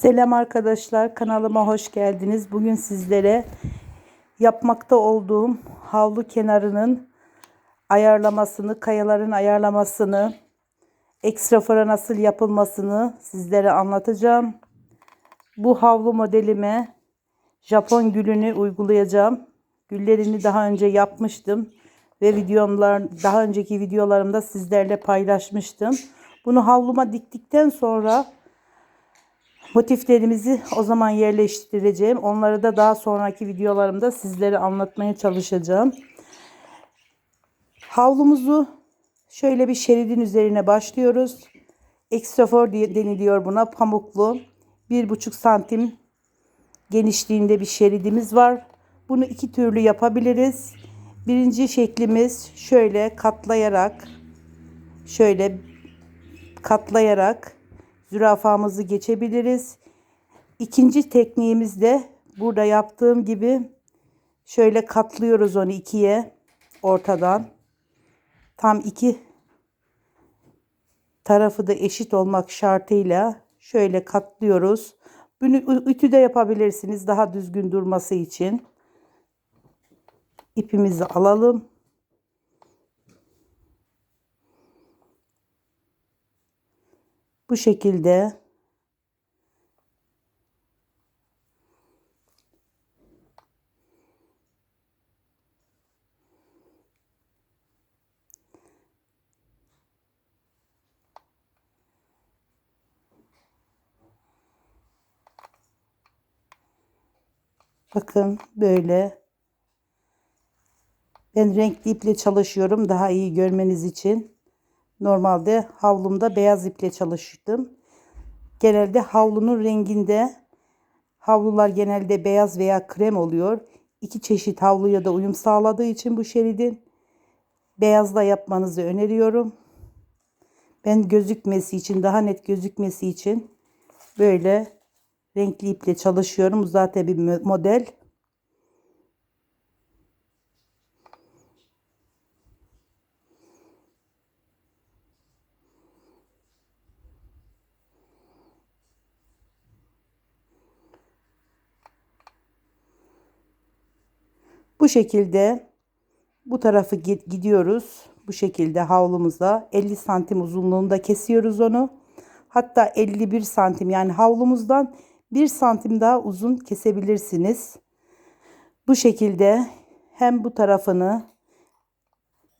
Selam arkadaşlar kanalıma hoş geldiniz. Bugün sizlere yapmakta olduğum havlu kenarının ayarlamasını, kayaların ayarlamasını, ekstra fora nasıl yapılmasını sizlere anlatacağım. Bu havlu modelime Japon gülünü uygulayacağım. Güllerini daha önce yapmıştım ve videomlar daha önceki videolarımda sizlerle paylaşmıştım. Bunu havluma diktikten sonra Motiflerimizi o zaman yerleştireceğim. Onları da daha sonraki videolarımda sizlere anlatmaya çalışacağım. Havlumuzu şöyle bir şeridin üzerine başlıyoruz. Ekstrafor deniliyor buna. Pamuklu. 1,5 santim genişliğinde bir şeridimiz var. Bunu iki türlü yapabiliriz. Birinci şeklimiz şöyle katlayarak şöyle katlayarak zürafamızı geçebiliriz. İkinci tekniğimiz de burada yaptığım gibi şöyle katlıyoruz onu ikiye ortadan. Tam iki tarafı da eşit olmak şartıyla şöyle katlıyoruz. Bunu ütü de yapabilirsiniz daha düzgün durması için. İpimizi alalım. Bu şekilde Bakın böyle. Ben renkli iple çalışıyorum daha iyi görmeniz için. Normalde havlumda beyaz iple çalıştım. Genelde havlunun renginde havlular genelde beyaz veya krem oluyor. İki çeşit havluya da uyum sağladığı için bu şeridin beyazla yapmanızı öneriyorum. Ben gözükmesi için daha net gözükmesi için böyle renkli iple çalışıyorum. Zaten bir model. Bu şekilde bu tarafı gidiyoruz. Bu şekilde havlumuza 50 santim uzunluğunda kesiyoruz onu. Hatta 51 santim yani havlumuzdan 1 santim daha uzun kesebilirsiniz. Bu şekilde hem bu tarafını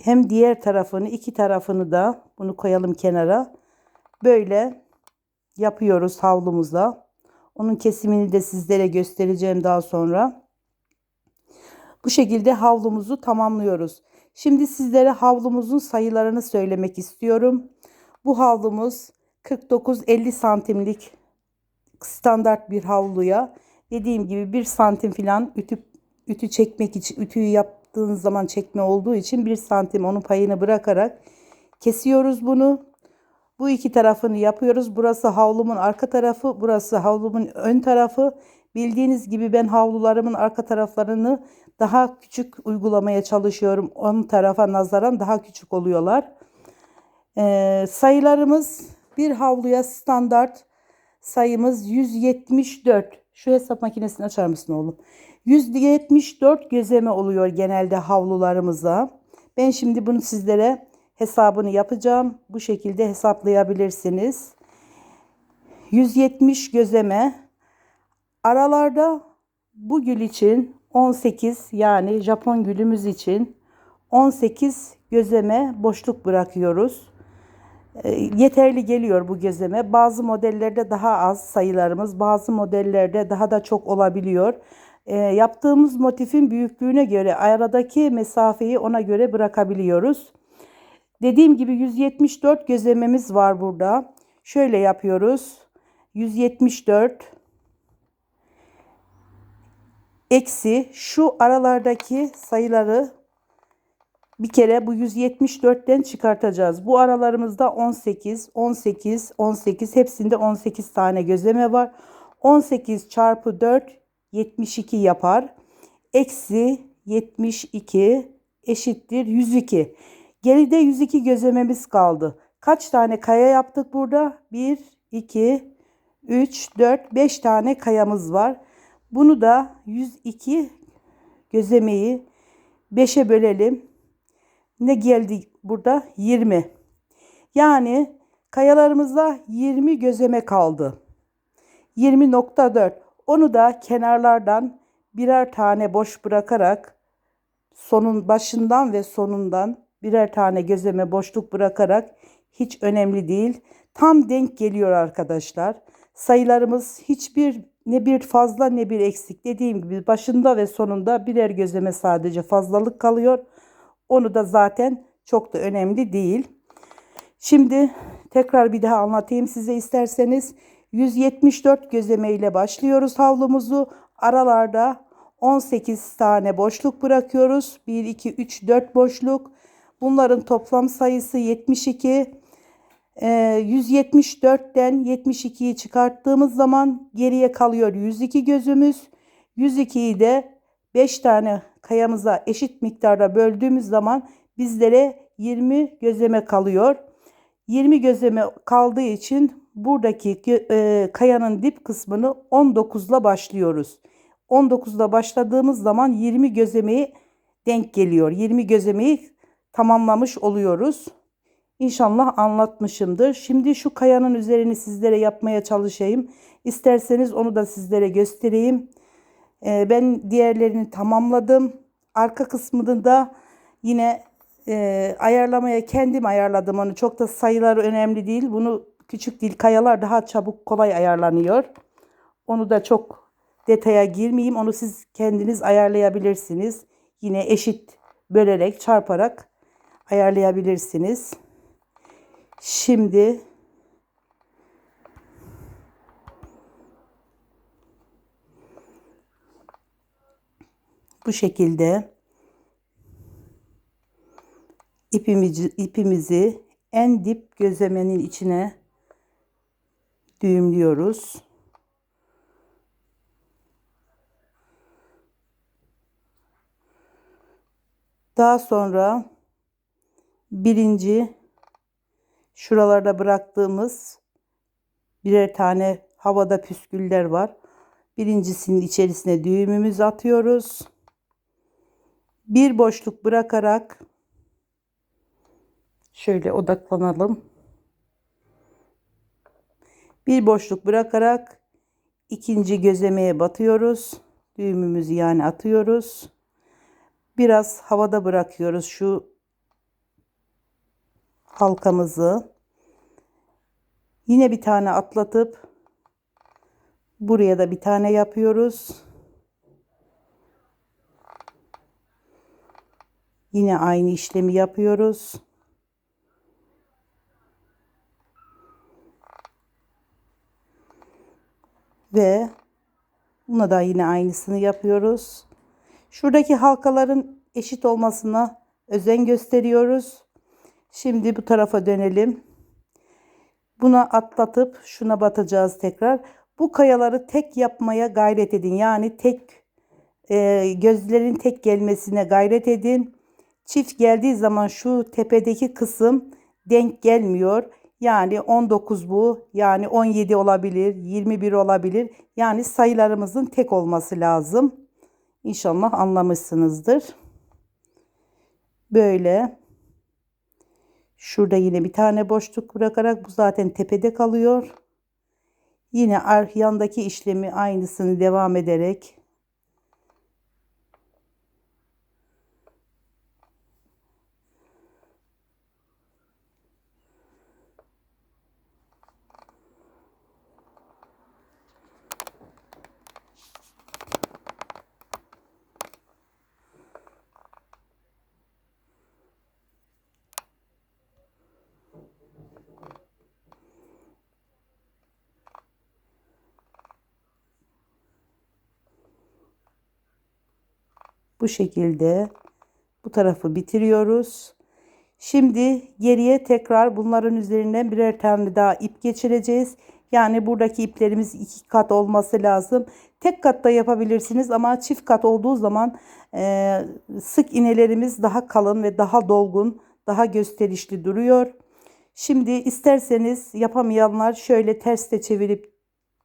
hem diğer tarafını iki tarafını da bunu koyalım kenara. Böyle yapıyoruz havlumuza. Onun kesimini de sizlere göstereceğim daha sonra. Bu şekilde havlumuzu tamamlıyoruz. Şimdi sizlere havlumuzun sayılarını söylemek istiyorum. Bu havlumuz 49-50 santimlik standart bir havluya dediğim gibi 1 santim falan ütü, ütü çekmek için ütüyü yaptığınız zaman çekme olduğu için 1 santim onun payını bırakarak kesiyoruz bunu. Bu iki tarafını yapıyoruz. Burası havlumun arka tarafı, burası havlumun ön tarafı. Bildiğiniz gibi ben havlularımın arka taraflarını daha küçük uygulamaya çalışıyorum. Ön tarafa nazaran daha küçük oluyorlar. Ee, sayılarımız bir havluya standart sayımız 174. Şu hesap makinesini açar mısın oğlum? 174 gözeme oluyor genelde havlularımıza. Ben şimdi bunu sizlere hesabını yapacağım. Bu şekilde hesaplayabilirsiniz. 170 gözeme Aralarda bu gül için 18 yani Japon gülümüz için 18 gözeme boşluk bırakıyoruz. E, yeterli geliyor bu gözeme. Bazı modellerde daha az sayılarımız, bazı modellerde daha da çok olabiliyor. E, yaptığımız motifin büyüklüğüne göre aradaki mesafeyi ona göre bırakabiliyoruz. Dediğim gibi 174 gözlememiz var burada. Şöyle yapıyoruz. 174 eksi şu aralardaki sayıları bir kere bu 174'ten çıkartacağız. Bu aralarımızda 18, 18, 18 hepsinde 18 tane gözleme var. 18 çarpı 4 72 yapar. Eksi 72 eşittir 102. Geride 102 gözlememiz kaldı. Kaç tane kaya yaptık burada? 1, 2, 3, 4, 5 tane kayamız var. Bunu da 102 gözemeyi 5'e bölelim. Ne geldi burada? 20. Yani kayalarımızda 20 gözeme kaldı. 20.4. Onu da kenarlardan birer tane boş bırakarak sonun başından ve sonundan birer tane gözeme boşluk bırakarak hiç önemli değil. Tam denk geliyor arkadaşlar. Sayılarımız hiçbir ne bir fazla ne bir eksik. Dediğim gibi başında ve sonunda birer gözeme sadece fazlalık kalıyor. Onu da zaten çok da önemli değil. Şimdi tekrar bir daha anlatayım size isterseniz. 174 gözeme ile başlıyoruz havlumuzu. Aralarda 18 tane boşluk bırakıyoruz. 1, 2, 3, 4 boşluk. Bunların toplam sayısı 72. Ee, 174'ten 72'yi çıkarttığımız zaman geriye kalıyor 102 gözümüz. 102'yi de 5 tane kayamıza eşit miktarda böldüğümüz zaman bizlere 20 gözleme kalıyor. 20 gözleme kaldığı için buradaki e, kayanın dip kısmını 19 ile başlıyoruz. 19 ile başladığımız zaman 20 gözemeyi denk geliyor. 20 gözemeyi tamamlamış oluyoruz. İnşallah anlatmışımdır. Şimdi şu kayanın üzerini sizlere yapmaya çalışayım. İsterseniz onu da sizlere göstereyim. Ee, ben diğerlerini tamamladım. Arka kısmını da yine e, ayarlamaya kendim ayarladım onu. Çok da sayılar önemli değil. Bunu küçük değil kayalar daha çabuk kolay ayarlanıyor. Onu da çok detaya girmeyeyim. Onu siz kendiniz ayarlayabilirsiniz. Yine eşit bölerek çarparak ayarlayabilirsiniz. Şimdi bu şekilde ipimizi, ipimizi en dip gözlemenin içine düğümlüyoruz. Daha sonra birinci şuralarda bıraktığımız birer tane havada püsküller var. Birincisinin içerisine düğümümüzü atıyoruz. Bir boşluk bırakarak şöyle odaklanalım. Bir boşluk bırakarak ikinci gözlemeye batıyoruz. Düğümümüzü yani atıyoruz. Biraz havada bırakıyoruz şu halkamızı. Yine bir tane atlatıp buraya da bir tane yapıyoruz. Yine aynı işlemi yapıyoruz. Ve buna da yine aynısını yapıyoruz. Şuradaki halkaların eşit olmasına özen gösteriyoruz. Şimdi bu tarafa dönelim. Buna atlatıp şuna batacağız tekrar. Bu kayaları tek yapmaya gayret edin. Yani tek e, gözlerin tek gelmesine gayret edin. Çift geldiği zaman şu tepedeki kısım denk gelmiyor. Yani 19 bu. Yani 17 olabilir, 21 olabilir. Yani sayılarımızın tek olması lazım. İnşallah anlamışsınızdır. Böyle. Şurada yine bir tane boşluk bırakarak bu zaten tepede kalıyor. Yine yandaki işlemi aynısını devam ederek Bu şekilde bu tarafı bitiriyoruz. Şimdi geriye tekrar bunların üzerinden birer tane daha ip geçireceğiz. Yani buradaki iplerimiz iki kat olması lazım. Tek katta yapabilirsiniz ama çift kat olduğu zaman e, sık iğnelerimiz daha kalın ve daha dolgun, daha gösterişli duruyor. Şimdi isterseniz yapamayanlar şöyle ters de çevirip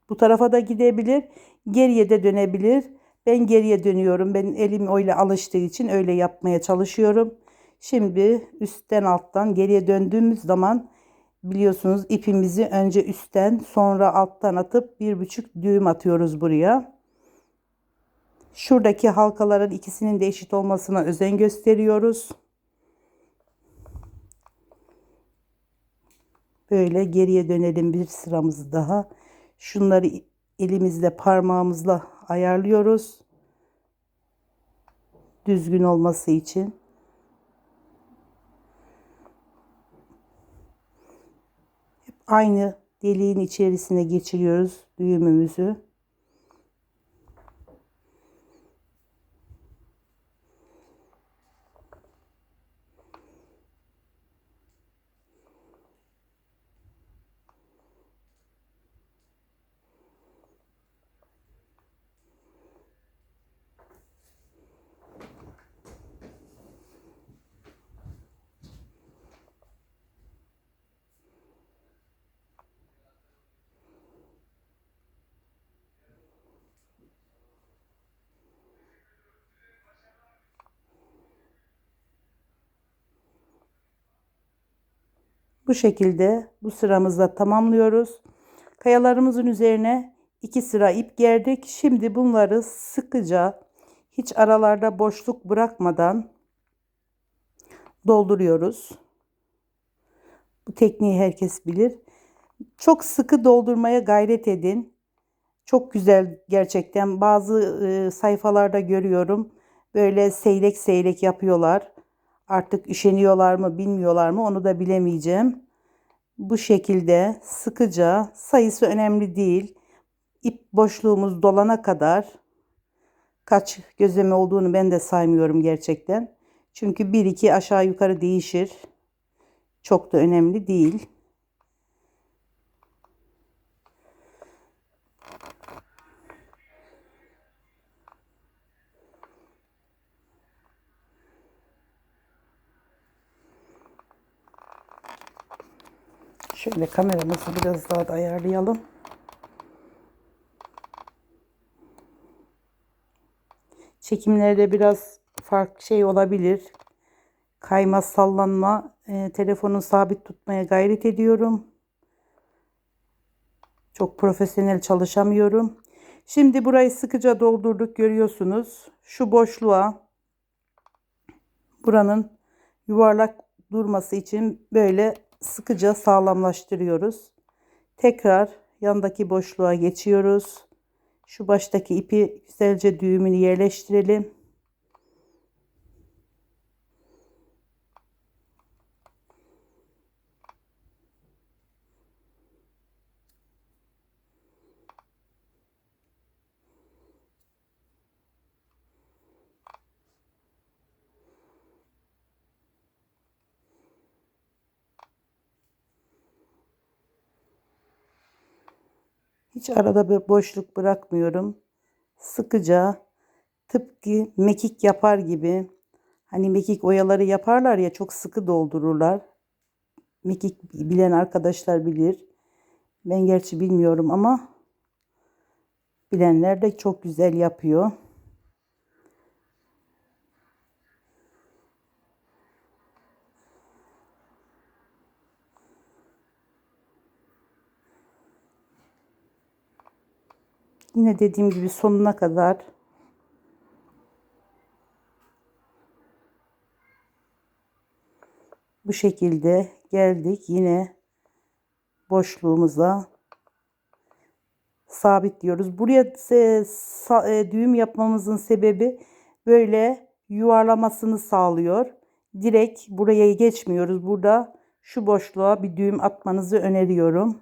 Bu tarafa da gidebilir. Geriye de dönebilir. Ben geriye dönüyorum. Benim elim öyle alıştığı için öyle yapmaya çalışıyorum. Şimdi üstten alttan geriye döndüğümüz zaman biliyorsunuz ipimizi önce üstten sonra alttan atıp bir buçuk düğüm atıyoruz buraya. Şuradaki halkaların ikisinin de eşit olmasına özen gösteriyoruz. Böyle geriye dönelim bir sıramız daha. Şunları elimizle parmağımızla ayarlıyoruz. Düzgün olması için. Hep aynı deliğin içerisine geçiriyoruz düğümümüzü. Bu şekilde bu sıramızda tamamlıyoruz. Kayalarımızın üzerine iki sıra ip gerdik. Şimdi bunları sıkıca hiç aralarda boşluk bırakmadan dolduruyoruz. Bu tekniği herkes bilir. Çok sıkı doldurmaya gayret edin. Çok güzel gerçekten. Bazı e, sayfalarda görüyorum. Böyle seyrek seyrek yapıyorlar. Artık üşeniyorlar mı bilmiyorlar mı onu da bilemeyeceğim. Bu şekilde sıkıca sayısı önemli değil. İp boşluğumuz dolana kadar kaç gözleme olduğunu ben de saymıyorum gerçekten. Çünkü bir iki aşağı yukarı değişir. Çok da önemli değil. Şöyle kameramızı biraz daha da ayarlayalım. Çekimlerde biraz farklı şey olabilir. Kayma, sallanma, e, telefonu sabit tutmaya gayret ediyorum. Çok profesyonel çalışamıyorum. Şimdi burayı sıkıca doldurduk görüyorsunuz. Şu boşluğa buranın yuvarlak durması için böyle sıkıca sağlamlaştırıyoruz. Tekrar yandaki boşluğa geçiyoruz. Şu baştaki ipi güzelce düğümünü yerleştirelim. Hiç arada bir boşluk bırakmıyorum. Sıkıca tıpkı mekik yapar gibi hani mekik oyaları yaparlar ya çok sıkı doldururlar. Mekik bilen arkadaşlar bilir. Ben gerçi bilmiyorum ama bilenler de çok güzel yapıyor. Yine dediğim gibi sonuna kadar bu şekilde geldik. Yine boşluğumuza sabitliyoruz. Buraya e, düğüm yapmamızın sebebi böyle yuvarlamasını sağlıyor. Direkt buraya geçmiyoruz. Burada şu boşluğa bir düğüm atmanızı öneriyorum.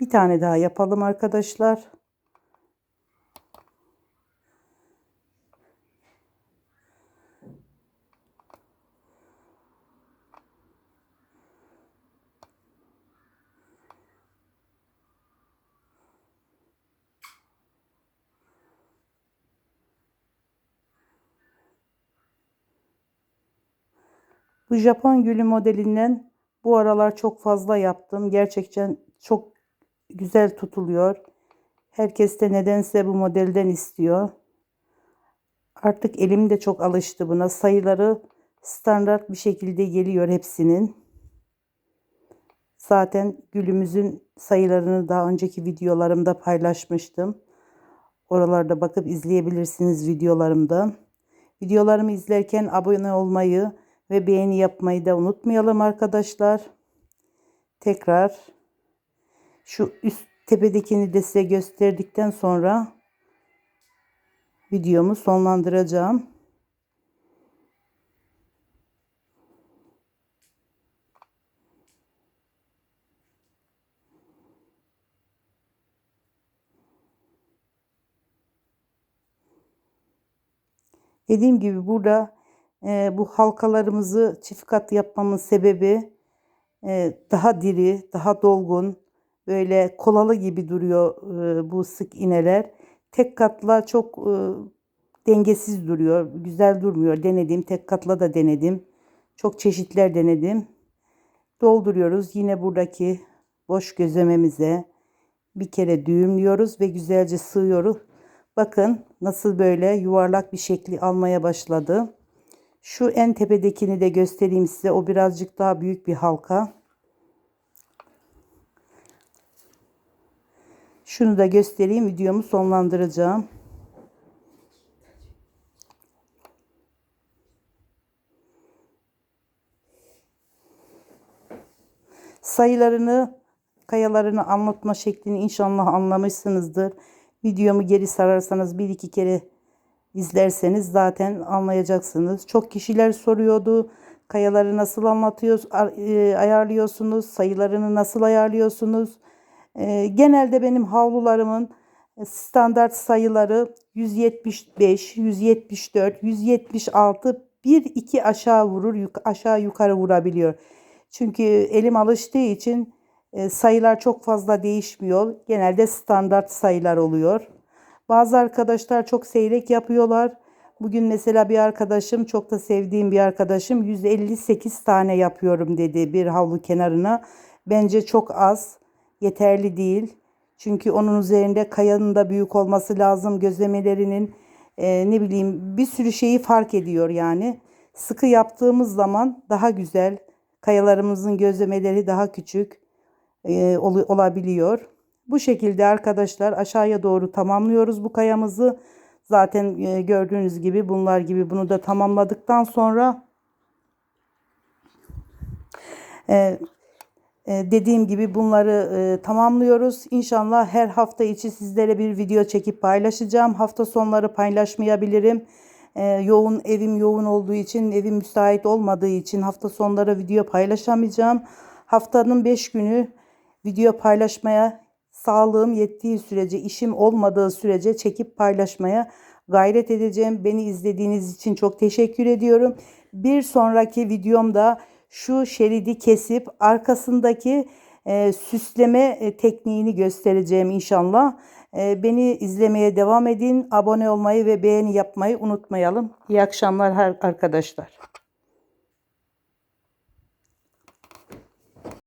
Bir tane daha yapalım arkadaşlar. Bu Japon gülü modelinden bu aralar çok fazla yaptım. Gerçekten çok güzel tutuluyor. Herkes de nedense bu modelden istiyor. Artık elim de çok alıştı buna. Sayıları standart bir şekilde geliyor hepsinin. Zaten gülümüzün sayılarını daha önceki videolarımda paylaşmıştım. Oralarda bakıp izleyebilirsiniz videolarımda. Videolarımı izlerken abone olmayı ve beğeni yapmayı da unutmayalım arkadaşlar. Tekrar şu üst tepedekini de size gösterdikten sonra videomu sonlandıracağım. Dediğim gibi burada e, bu halkalarımızı çift kat yapmamın sebebi e, daha diri, daha dolgun, böyle kolalı gibi duruyor e, bu sık iğneler. Tek katla çok e, dengesiz duruyor, güzel durmuyor. Denedim, tek katla da denedim. Çok çeşitler denedim. Dolduruyoruz. Yine buradaki boş gözlememize bir kere düğümlüyoruz ve güzelce sığıyoruz. Bakın nasıl böyle yuvarlak bir şekli almaya başladı. Şu en tepedekini de göstereyim size. O birazcık daha büyük bir halka. Şunu da göstereyim. Videomu sonlandıracağım. Sayılarını, kayalarını anlatma şeklini inşallah anlamışsınızdır. Videomu geri sararsanız bir iki kere izlerseniz zaten anlayacaksınız. Çok kişiler soruyordu. Kayaları nasıl anlatıyoruz, e, ayarlıyorsunuz, sayılarını nasıl ayarlıyorsunuz? E, genelde benim havlularımın standart sayıları 175, 174, 176, 1 2 aşağı vurur, aşağı yukarı vurabiliyor. Çünkü elim alıştığı için e, sayılar çok fazla değişmiyor. Genelde standart sayılar oluyor. Bazı arkadaşlar çok seyrek yapıyorlar. Bugün mesela bir arkadaşım çok da sevdiğim bir arkadaşım 158 tane yapıyorum dedi bir havlu kenarına. Bence çok az, yeterli değil. Çünkü onun üzerinde kayanın da büyük olması lazım. Gözlemelerinin e, ne bileyim bir sürü şeyi fark ediyor yani. Sıkı yaptığımız zaman daha güzel. Kayalarımızın gözlemeleri daha küçük e, ol, olabiliyor. Bu şekilde arkadaşlar aşağıya doğru tamamlıyoruz bu kayamızı. Zaten e, gördüğünüz gibi bunlar gibi bunu da tamamladıktan sonra e, e, dediğim gibi bunları tamamlıyoruz. İnşallah her hafta içi sizlere bir video çekip paylaşacağım. Hafta sonları paylaşmayabilirim. Yoğun evim yoğun olduğu için evim müsait olmadığı için hafta sonları video paylaşamayacağım. Haftanın 5 günü video paylaşmaya sağlığım yettiği sürece, işim olmadığı sürece çekip paylaşmaya gayret edeceğim. Beni izlediğiniz için çok teşekkür ediyorum. Bir sonraki videomda şu şeridi kesip arkasındaki e, süsleme e, tekniğini göstereceğim inşallah. E, beni izlemeye devam edin. Abone olmayı ve beğeni yapmayı unutmayalım. İyi akşamlar arkadaşlar.